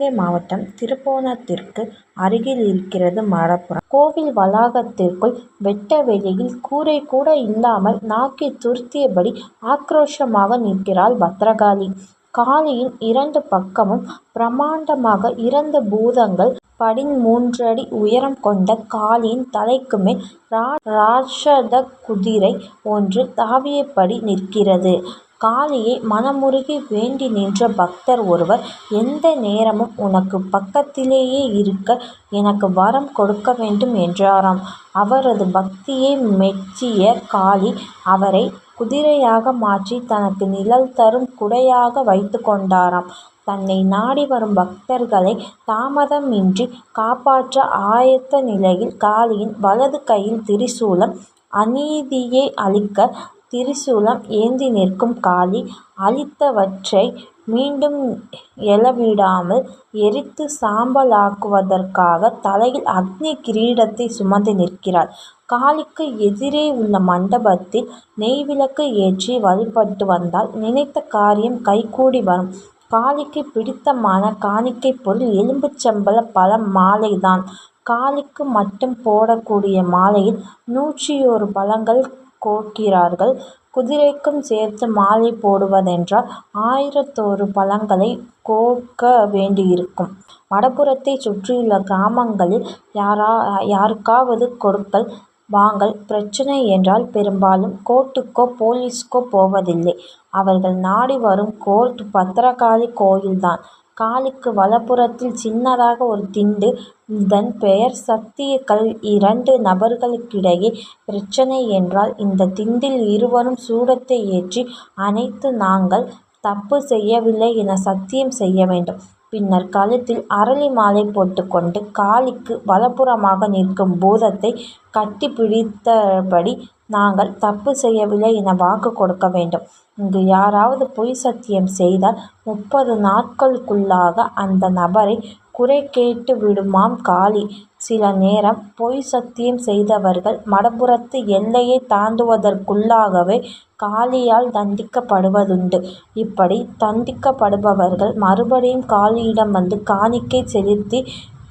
சிவகங்கை மாவட்டம் திருப்போணத்திற்கு அருகில் இருக்கிறது மடப்புரம். கோவில் வளாகத்திற்குள் வெட்ட வெளியில் கூரை கூட இல்லாமல் நாக்கை துருத்தியபடி ஆக்ரோஷமாக நிற்கிறாள் பத்ரகாளி. காளியின் இரண்டு பக்கமும் பிரமாண்டமாக இரண்டு பூதங்கள் பதின்மூன்றடி உயரம் கொண்ட காளியின் தலைக்கு மேல் ராட்சத குதிரை ஒன்று தாவியபடி நிற்கிறது. காளியை மனமுருகி வேண்டி நின்ற பக்தர் ஒருவர் எந்த நேரமும் உனக்கு பக்கத்திலேயே இருக்க எனக்கு வரம் கொடுக்க வேண்டும் என்றாராம். அவரது பக்தியை மெச்சிய காளி அவரை குதிரையாக மாற்றி தனக்கு நிழல் தரும் குடையாக வைத்துக் கொண்டாராம். தன்னை நாடி வரும் பக்தர்களை தாமதமின்றி காப்பாற்ற ஆயத்த நிலையில் காளியின் வலது கையில் திரிசூலம். அநீதியை அழிக்க திரிசூலம் ஏந்தி நிற்கும் காளி அழித்தவற்றை மீண்டும் எழவிடாமல் எரித்து சாம்பலாக்குவதற்காக தலையில் அக்னி கிரீடத்தை சுமந்து நிற்கிறாள். காளிக்கு எதிரே உள்ள மண்டபத்தில் நெய்விளக்கு ஏற்றி வழிபட்டு வந்தால் நினைத்த காரியம் கைகூடி வரும். காளிக்கு பிடித்தமான காணிக்கைப் பொருள் எலுமிச்சம்பழ பழ மாலை தான். காளிக்கு மட்டும் போடக்கூடிய மாலையில் நூற்றியோரு பழங்கள் கோர்க்கிறார்கள். குதிரைக்கும் சேர்த்து மாலை போடுவதென்றால் ஆயிரத்தொரு பழங்களை கோர்க்க வேண்டியிருக்கும். மடப்புரத்தைச் சுற்றியுள்ள கிராமங்களில் யாருக்காவது கொடுக்கல் வாங்கல் பிரச்சனை என்றால் பெரும்பாலும் கோர்ட்டுக்கோ போலீசுக்கோ போவதில்லை. அவர்கள் நாடி வரும் கோர்ட் பத்ரகாளி கோயில் தான். காளிக்கு வலப்புறத்தில் சின்னதாக ஒரு திண்டு. இதன் பெயர் சக்தி கல். இரண்டு நபர்களுக்கிடையே பிரச்சனை என்றால் இந்த திண்டில் இருவரும் சூடத்தை ஏற்றி அணைத்து நாங்கள் தப்பு செய்யவில்லை என சத்தியம் செய்ய வேண்டும். பின்னர் கழுத்தில் அரளி மாலை போட்டுக்கொண்டு காளிக்கு வலப்புறமாக நிற்கும் பூதத்தை கட்டிப்பிடித்தபடி நாங்கள் தப்பு செய்யவில்லை என வாக்கு கொடுக்க வேண்டும். இங்கு யாராவது பொய் சத்தியம் செய்தால் முப்பது நாட்களுக்குள்ளாக அந்த நபரை குறை கேட்டு விடுமாம் காளி. சில நேரம் பொய் சத்தியம் செய்தவர்கள் மடபுரத்து எல்லையை தாண்டுவதற்குள்ளாகவே காளியால் தண்டிக்கப்படுவதுண்டு. இப்படி தண்டிக்கப்படுபவர்கள் மறுபடியும் காளியிடம் வந்து காணிக்கை செலுத்தி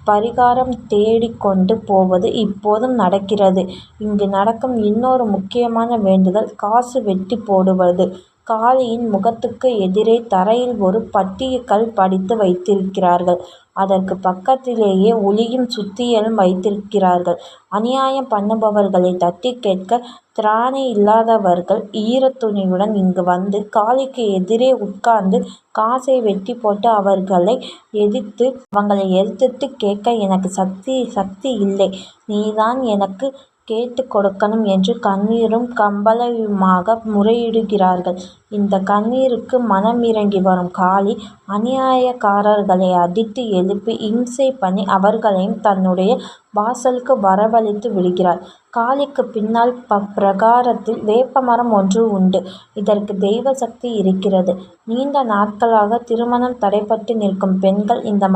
பரிகாரம் தேடிக் கொண்டு போவது இப்போதும் நடக்கிறது. இங்கு நடக்கும் இன்னொரு முக்கியமான வேண்டுதல் காசு வெட்டி போடுவது. காளியின் முகத்துக்கு எதிரே தரையில் ஒரு பட்டிய கல் படித்து வைத்திருக்கிறார்கள். அதற்கு பக்கத்திலேயே ஒளியும் சுத்தியலும் வைத்திருக்கிறார்கள். அநியாயம் பண்ணுபவர்களை தட்டிக் கேட்க திராணி இல்லாதவர்கள் ஈரத்துணியுடன் இங்கு வந்து காளிக்கு எதிரே உட்கார்ந்து காசை வெட்டி போட்டு அவர்களை எதிர்த்து அவங்களை எதிர்த்து கேட்க எனக்கு சக்தி சக்தி இல்லை நீதான் எனக்கு கேட்டுக் கொடுக்கணும் என்று கண்ணீரும் கம்பளையுமாக முறையிடுகிறார்கள். இந்த கண்ணீருக்கு மனமிரங்கி வரும் காளி அநியாயக்காரர்களை அடித்து எழுப்பி இம்சை பண்ணி அவர்களையும் தன்னுடைய வாசலுக்கு வரவழைத்து விடுகிறாள். காளிக்கு பின்னால் பிரகாரத்தில் வேப்பமரம் ஒன்று உண்டு. இதற்கு தெய்வ சக்தி இருக்கிறது. நீண்ட நாட்களாக திருமணம் தடைபட்டு நிற்கும் பெண்கள் இந்த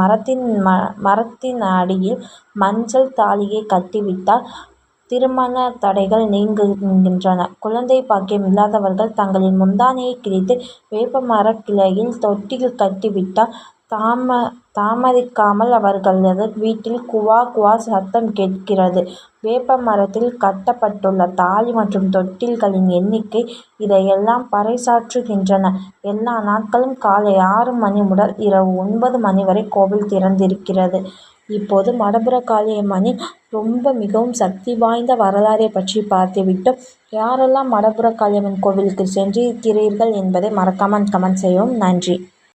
மரத்தின் அடியில் மஞ்சள் தாலியை கட்டிவிட்டால் திருமண தடைகள் நீங்குகின்றன. குழந்தை பாக்கியம் இல்லாதவர்கள் தங்களின் முந்தானையை கிழித்து வேப்பமரக் கிளையில் தொட்டில் கட்டிவிட்டால் தாமதிக்காமல் அவர்களது வீட்டில் குவா குவா சத்தம் கேட்கிறது. வேப்பமரத்தில் கட்டப்பட்டுள்ள தாலி மற்றும் தொட்டில்களின் எண்ணிக்கை இதையெல்லாம் பறைசாற்றுகின்றன. எல்லா நாட்களும் காலை ஆறு மணி முதல் இரவு ஒன்பது மணி வரை கோவில் திறந்திருக்கிறது. இப்போது மடபுர காளியம்மனின் ரொம்ப மிகவும் சக்தி வாய்ந்த வரலாறை பற்றி பார்த்துவிட்டு யாரெல்லாம் மடபுர காளியம்மன் கோவிலுக்கு சென்றிருக்கிறீர்கள் என்பதை மறக்காமல் கமெண்ட் செய்யவும். நன்றி.